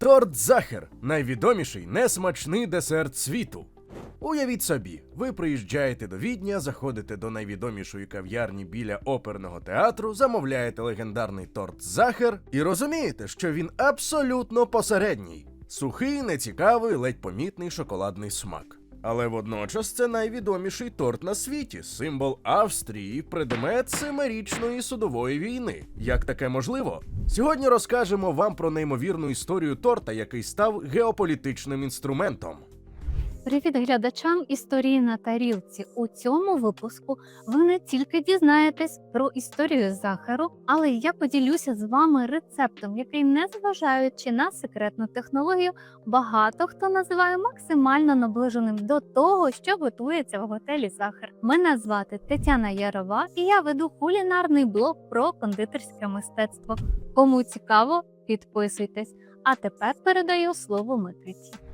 Торт Захер найвідоміший несмачний десерт світу. Уявіть собі, ви приїжджаєте до Відня, заходите до найвідомішої кав'ярні біля оперного театру, замовляєте легендарний торт Захер і розумієте, що він абсолютно посередній. Сухий, нецікавий, ледь помітний шоколадний смак. Але водночас це найвідоміший торт на світі, символ Австрії, предмет семирічної судової війни. Як таке можливо? Сьогодні розкажемо вам про неймовірну історію торта, який став геополітичним інструментом. Привіт глядачам історії на тарілці. У цьому випуску ви не тільки дізнаєтесь про історію захару, але я поділюся з вами рецептом, який, незважаючи на секретну технологію, багато хто називає максимально наближеним до того, що готується в готелі Захар. Мене звати Тетяна Ярова, і я веду кулінарний блог про кондитерське мистецтво. Кому цікаво, підписуйтесь. А тепер передаю слово Микиті.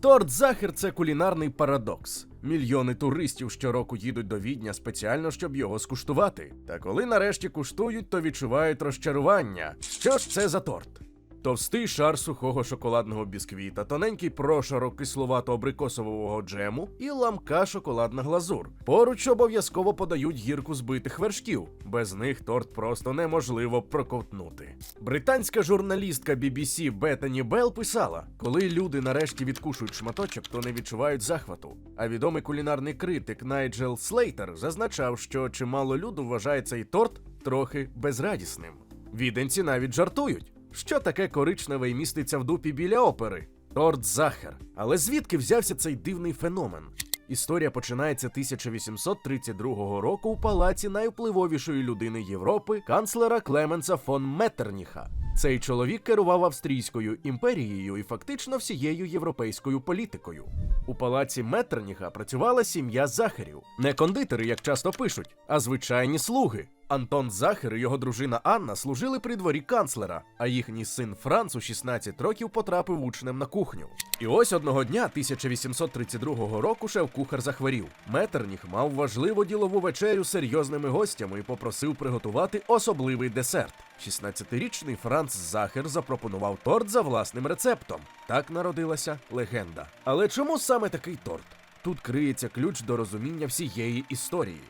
Торт Захер це кулінарний парадокс. Мільйони туристів щороку їдуть до Відня спеціально, щоб його скуштувати. Та коли нарешті куштують, то відчувають розчарування. Що ж це за торт? Товстий шар сухого шоколадного бісквіта, тоненький прошарок кисловато-абрикосового джему і ламка шоколадна глазур. Поруч обов'язково подають гірку збитих вершків. Без них торт просто неможливо проковтнути. Британська журналістка BBC Беттані Белл писала: коли люди нарешті відкушують шматочок, то не відчувають захвату. А відомий кулінарний критик Найджел Слейтер зазначав, що чимало люду вважає цей торт трохи безрадісним. Віденці навіть жартують. Що таке коричневе і міститься в дупі біля опери? Торт Захер. Але звідки взявся цей дивний феномен? Історія починається 1832 року у палаці найвпливовішої людини Європи, канцлера Клеменса фон Меттерніха. Цей чоловік керував Австрійською імперією і фактично всією європейською політикою. У палаці Меттерніха працювала сім'я Захарів, не кондитери, як часто пишуть, а звичайні слуги. Антон Захер і його дружина Анна служили при дворі канцлера, а їхній син Франц у 16 років потрапив учнем на кухню. І ось одного дня 1832 року шеф-кухар захворів. Метерніх мав важливу ділову вечерю з серйозними гостями і попросив приготувати особливий десерт. 16-річний Франц Захер запропонував торт за власним рецептом. Так народилася легенда. Але чому саме такий торт? Тут криється ключ до розуміння всієї історії.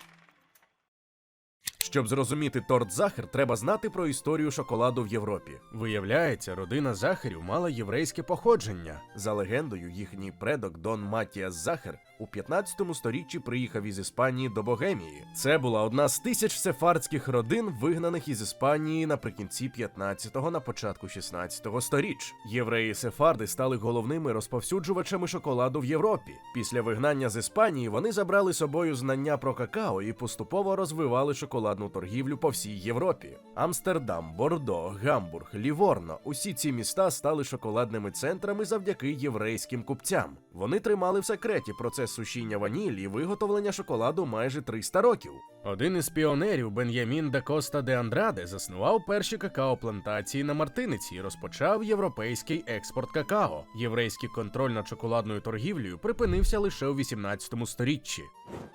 Щоб зрозуміти торт Захар, треба знати про історію шоколаду в Європі. Виявляється, родина Захарів мала єврейське походження. За легендою, їхній предок Дон Матіас Захар у 15 сторіччі приїхав із Іспанії до Богемії. Це була одна з тисяч сефардських родин, вигнаних із Іспанії наприкінці 15-го, на початку 16-го сторіч. Євреї сефарди стали головними розповсюджувачами шоколаду в Європі. Після вигнання з Іспанії вони забрали з собою знання про какао і поступово розвивали шоколадну торгівлю по всій Європі. Амстердам, Бордо, Гамбург, Ліворно усі ці міста стали шоколадними центрами завдяки єврейським купцям. Вони тримали в секреті процес сушіння ванілі і виготовлення шоколаду майже 300 років. Один із піонерів Бен'ямін да Коста де Андраде заснував перші какао-плантації на Мартиниці і розпочав європейський експорт какао. Єврейський контроль над шоколадною торгівлею припинився лише у 18 сторіччі.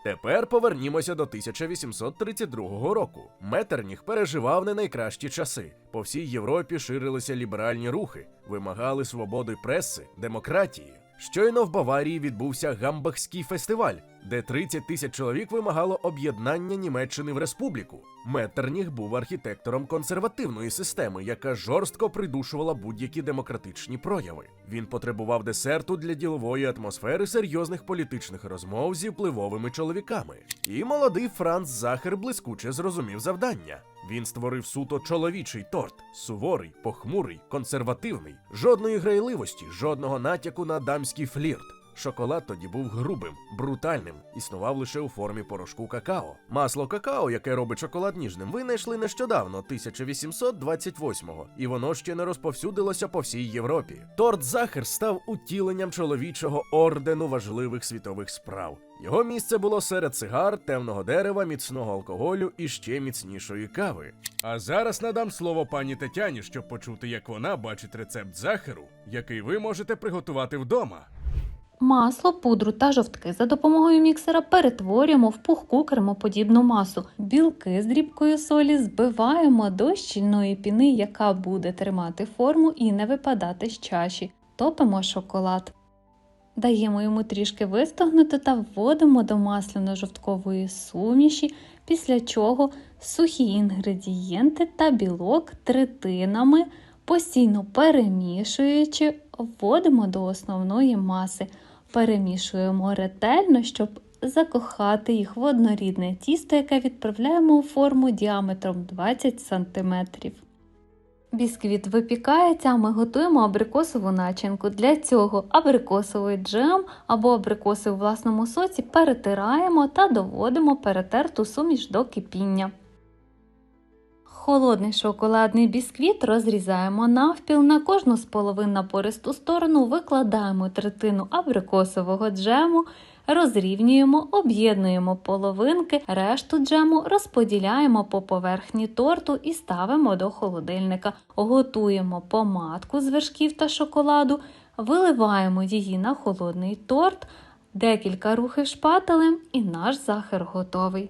Тепер повернімося до 1832 року. Метерніх переживав не найкращі часи. По всій Європі ширилися ліберальні рухи, вимагали свободи преси, демократії. Щойно в Баварії відбувся Гамбахський фестиваль, де 30 тисяч чоловік вимагало об'єднання Німеччини в республіку. Меттерніх був архітектором консервативної системи, яка жорстко придушувала будь-які демократичні прояви. Він потребував десерту для ділової атмосфери серйозних політичних розмов зі впливовими чоловіками. І молодий Франц Захер блискуче зрозумів завдання. Він створив суто чоловічий торт, суворий, похмурий, консервативний, жодної грайливості, жодного натяку на дамський флірт. Шоколад тоді був грубим, брутальним, існував лише у формі порошку какао. Масло какао, яке робить шоколад ніжним, винайшли нещодавно, 1828-го, і воно ще не розповсюдилося по всій Європі. Торт Захер став утіленням чоловічого ордену важливих світових справ. Його місце було серед цигар, темного дерева, міцного алкоголю і ще міцнішої кави. А зараз надам слово пані Тетяні, щоб почути, як вона бачить рецепт захеру, який ви можете приготувати вдома. Масло, пудру та жовтки за допомогою міксера перетворюємо в пухку кремоподібну масу. Білки з дрібкою солі збиваємо до щільної піни, яка буде тримати форму і не випадати з чаші. Топимо шоколад. Даємо йому трішки вистогнути та вводимо до масляно-жовткової суміші, після чого сухі інгредієнти та білок третинами, постійно перемішуючи, вводимо до основної маси. Перемішуємо ретельно, щоб закохати їх в однорідне тісто, яке відправляємо у форму діаметром 20 см. Бісквіт випікається, а ми готуємо абрикосову начинку. Для цього абрикосовий джем або абрикоси у власному соці перетираємо та доводимо перетерту суміш до кипіння. Холодний шоколадний бісквіт розрізаємо навпіл на кожну з половин на пористу сторону, викладаємо третину абрикосового джему, розрівнюємо, об'єднуємо половинки, решту джему розподіляємо по поверхні торту і ставимо до холодильника. Готуємо помадку з вершків та шоколаду, виливаємо її на холодний торт, декілька рухів шпателем і наш захер готовий.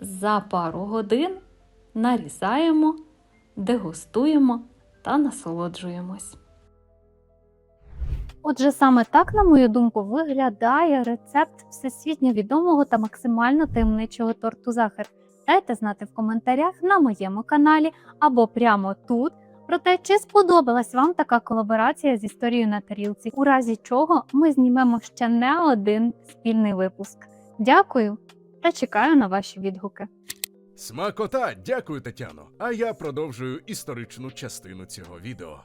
За пару годин нарізаємо, дегустуємо та насолоджуємось. Отже, саме так, на мою думку, виглядає рецепт всесвітньо відомого та максимально таємничого торту Захар. Дайте знати в коментарях на моєму каналі або прямо тут про те, чи сподобалась вам така колаборація з історією на тарілці, у разі чого ми знімемо ще не один спільний випуск. Дякую та чекаю на ваші відгуки. Смакота, дякую, Тетяно. А я продовжую історичну частину цього відео.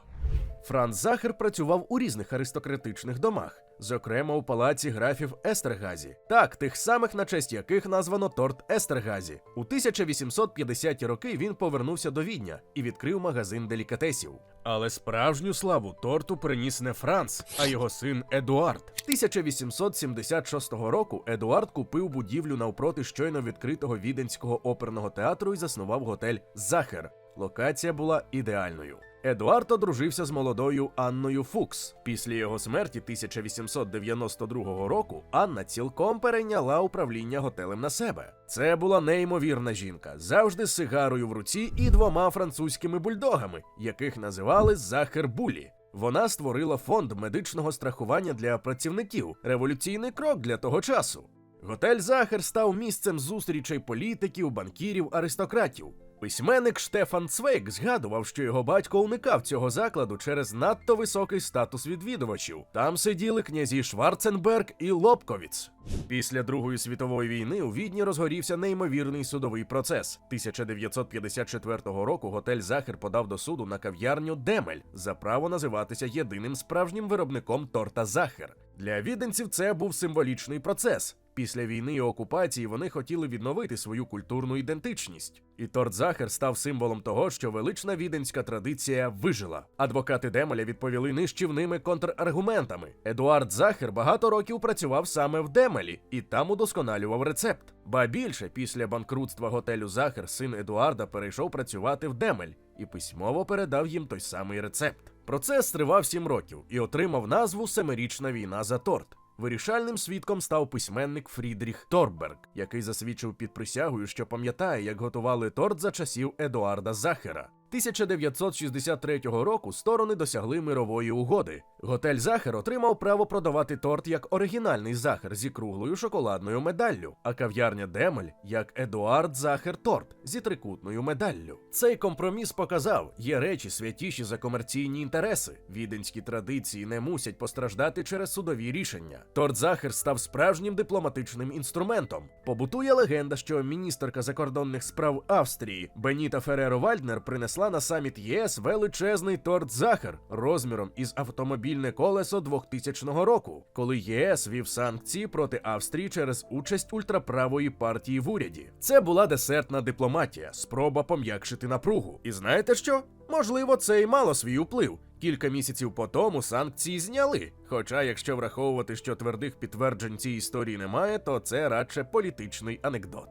Франц Захер працював у різних аристократичних домах, зокрема у палаці графів Естергазі, так, тих самих, на честь яких названо торт Естергазі. У 1850-ті роки він повернувся до Відня і відкрив магазин делікатесів. Але справжню славу торту приніс не Франц, а його син Едуард. 1876 року Едуард купив будівлю навпроти щойно відкритого віденського оперного театру і заснував готель Захер. Локація була ідеальною. Едуард одружився з молодою Анною Фукс. Після його смерті 1892 року Анна цілком перейняла управління готелем на себе. Це була неймовірна жінка, завжди з сигарою в руці і двома французькими бульдогами, яких називали Захер Булі. Вона створила фонд медичного страхування для працівників, революційний крок для того часу. Готель Захер став місцем зустрічей політиків, банкірів, аристократів. Письменник Штефан Цвейк згадував, що його батько уникав цього закладу через надто високий статус відвідувачів. Там сиділи князі Шварценберг і Лобковіц. Після Другої світової війни у Відні розгорівся неймовірний судовий процес. 1954 року готель Захер подав до суду на кав'ярню Демель за право називатися єдиним справжнім виробником торта Захер. Для віденців це був символічний процес. Після війни і окупації вони хотіли відновити свою культурну ідентичність. І торт Захер став символом того, що велична віденська традиція вижила. Адвокати Демеля відповіли нищівними контраргументами. Едуард Захер багато років працював саме в Демелі і там удосконалював рецепт. Ба більше, після банкрутства готелю Захер син Едуарда перейшов працювати в Демель і письмово передав їм той самий рецепт. Процес тривав сім років і отримав назву Семирічна війна за торт. Вирішальним свідком став письменник Фрідріх Торберг, який засвідчив під присягою, що пам'ятає, як готували торт за часів Едуарда Захера. 1963 року сторони досягли мирової угоди. Готель Захер отримав право продавати торт як оригінальний захер зі круглою шоколадною медаллю, а кав'ярня Демель як Едуард Захер Торт зі трикутною медаллю. Цей компроміс показав, є речі святіші за комерційні інтереси. Віденські традиції не мусять постраждати через судові рішення. Торт Захер став справжнім дипломатичним інструментом. Побутує легенда, що міністерка закордонних справ Австрії Беніта Фереро Вальднер принесла на саміт ЄС величезний торт Захер розміром із автомобільне колесо 2000 року, коли ЄС вів санкції проти Австрії через участь ультраправої партії в уряді. Це була десертна дипломатія, спроба пом'якшити напругу. І знаєте що? Можливо, це й мало свій вплив. Кілька місяців по тому санкції зняли. Хоча, якщо враховувати, що твердих підтверджень цій історії немає, то це радше політичний анекдот.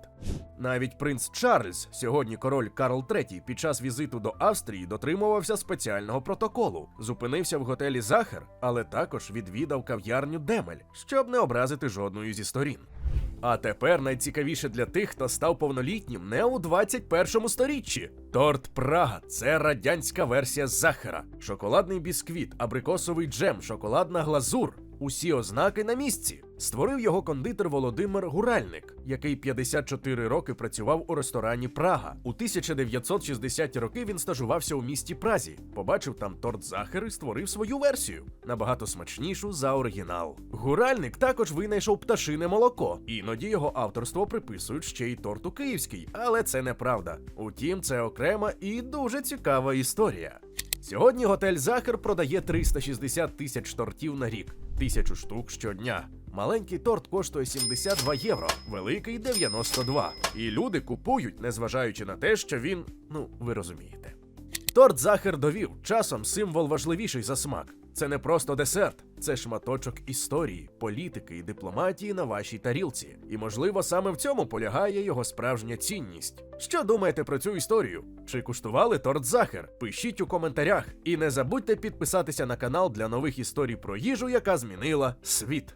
Навіть принц Чарльз, сьогодні король Карл III, під час візиту до Австрії дотримувався спеціального протоколу, зупинився в готелі Захер, але також відвідав кав'ярню Демель, щоб не образити жодної зі сторін. А тепер найцікавіше для тих, хто став повнолітнім не у 21 сторіччі. Торт Прага це радянська версія Захара. Шоколадний бісквіт, абрикосовий джем, шоколадна глазур. Усі ознаки на місці. Створив його кондитер Володимир Гуральник, який 54 роки працював у ресторані Прага. У 1960-ті роки він стажувався у місті Празі, побачив там торт Захар і створив свою версію, набагато смачнішу за оригінал. Гуральник також винайшов пташине молоко. Іноді його авторство приписують ще й торту київський, але це неправда. Утім, це окрема і дуже цікава історія. Сьогодні готель Захар продає 360 тисяч тортів на рік, тисячу штук щодня. Маленький торт коштує 72 євро, великий 92. І люди купують, незважаючи на те, що він, ну, ви розумієте. Торт Захар довів часом символ важливіший за смак. Це не просто десерт, це шматочок історії, політики і дипломатії на вашій тарілці. І можливо саме в цьому полягає його справжня цінність. Що думаєте про цю історію? Чи куштували торт Захар? Пишіть у коментарях і не забудьте підписатися на канал для нових історій про їжу, яка змінила світ.